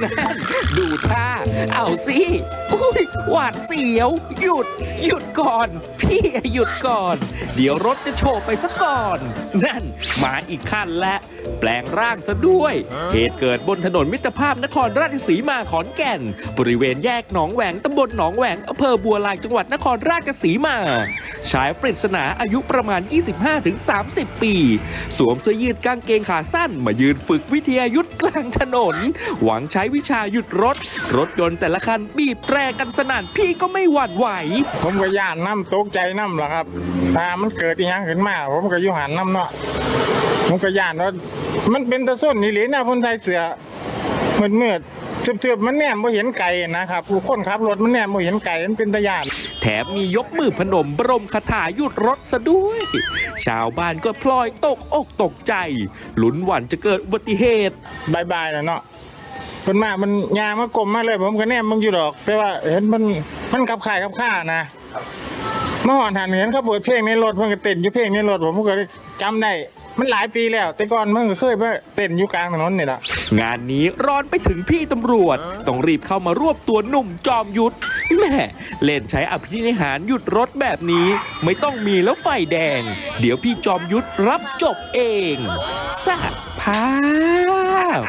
何 หวาดเสียว หยุด หยุดก่อน พี่หยุดก่อน เดี๋ยวรถจะโฉบไปซะก่อน นั่นมาอีกคันและ แปลงร่างซะด้วย เหตุเกิดบนถนนมิตรภาพนครราชสีมาขอนแก่น บริเวณแยกหนองแหวงตำบลหนองแหวงอำเภอบัวลายจังหวัดนครราชสีมา ชายปริศนาอายุประมาณ 25-30 ปี สวมเสื้อยืดกางเกงขาสั้นมายืนฝึกวิทยายุทธกลางถนน หวังใช้วิชาหยุดรถรถยนต์แต่ละคันบีบแตรกันสนั่นพี่ก็ไม่หวั่นไหว ผมก็ย่านน้ำตกใจน้ำล่ะครับถ้ามันเกิดอีหยังขึ้นมา ผมก็อยู่หันน้ำเนาะผมก็ย่านว่ามันเป็นตะส้นนี่หรือนะพ่นใส่เสือมืดมืดเทือบๆมันแนมบ่เห็นไก่นะครับผู้คนขับรถมันแนมบ่เห็นไก่มันเป็นตะยาน แถมมียกมือพนมบรมคาถาหยุดรถซะด้วย ชาวบ้านก็พลอยตกอกตกใจ หลุนหวั่นจะเกิดอุบัติเหตุบายบายแล้วเนาะ เพิ่นมามันยางมากลมมาเลย ผมก็แนมมึงอยู่ดอก แต่ว่าเห็นมันมันขับข่ายขับข่านะเมื่อหอนหันเห็นเขาเปิดเพลงในรถมันก็เต้นอยู่เพลงในรถผมก็เลยจำได้มันหลายปีแล้ว แต่ก่อนมันก็เคยไปเต้นอยู่กลางถนนนี่แหละงานนี้ร้อนไปถึงพี่ตำรวจ ต้องรีบเข้ามารวบตัวหนุ่มจอมยุทธแม่เล่นใช้อภินิหารหยุดรถแบบนี้ ไม่ต้องมีแล้วไฟแดง เดี๋ยวพี่จอมยุทธรับจบเองสะภาพ